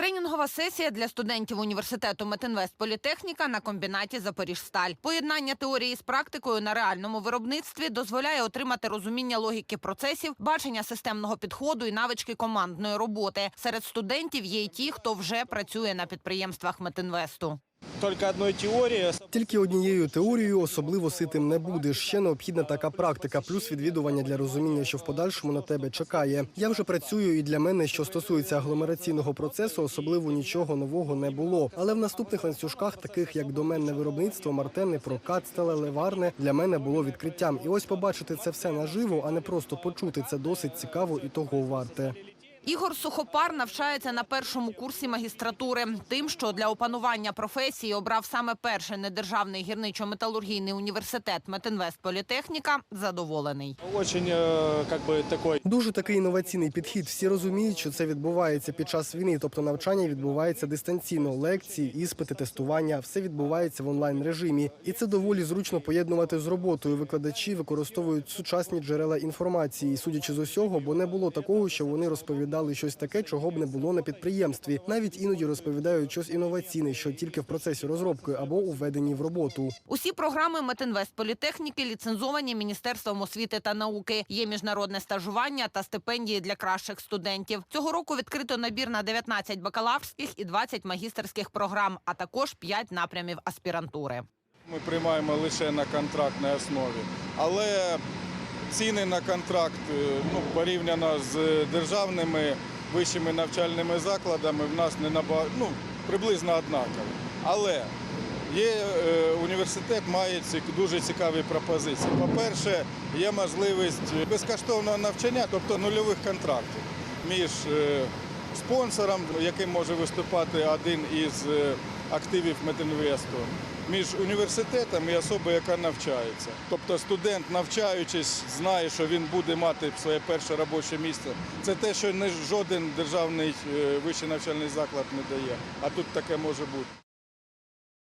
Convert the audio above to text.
Тренінгова сесія для студентів університету Метинвест Політехніка на комбінаті Запоріжсталь. Поєднання теорії з практикою на реальному виробництві дозволяє отримати розуміння логіки процесів, бачення системного підходу і навички командної роботи. Серед студентів є й ті, хто вже працює на підприємствах Метинвесту. Тільки однією теорією особливо ситим не будеш. Ще необхідна така практика, плюс відвідування для розуміння, що в подальшому на тебе чекає. Я вже працюю, і для мене, що стосується агломераційного процесу, особливо нічого нового не було. Але в наступних ланцюжках, таких як доменне виробництво, мартени, прокат, стелелеварне, для мене було відкриттям. І ось побачити це все наживо, а не просто почути це досить цікаво і того варте. Ігор Сухопар навчається на першому курсі магістратури. Тим, що для опанування професії обрав саме перший недержавний гірничо-металургійний університет Метинвест Політехніка, задоволений. Такой Дуже такий інноваційний підхід. Всі розуміють, що це відбувається під час війни, тобто навчання відбувається дистанційно. Лекції, іспити, тестування все відбувається в онлайн режимі, і це доволі зручно поєднувати з роботою. Викладачі використовують сучасні джерела інформації, судячи з усього, бо не було такого, що вони розповідали щось таке, чого б не було на підприємстві. Навіть іноді розповідають щось інноваційне, що тільки в процесі розробки або у введенні в роботу. Усі програми Метинвест Політехніки ліцензовані Міністерством освіти та науки. Є міжнародне стажування та стипендії для кращих студентів. Цього року відкрито набір на 19 бакалаврських і 20 магістерських програм, а також 5 напрямів аспірантури. ми приймаємо лише на контрактній основі. Але ціни на контракт е, ну, порівняно з державними вищими навчальними закладами в нас не набагато ну, приблизно однакові. Але є е, університет має ці дуже цікаві пропозиції. По-перше, є можливість безкоштовного навчання, тобто нульових контрактів між е, спонсором, яким може виступати один із е, активів Метинвесту, між університетом і особою, яка навчається. Тобто студент, навчаючись, знає, що він буде мати своє перше робоче місце. Це те, що жоден державний е, вищий навчальний заклад не дає. А тут таке може бути.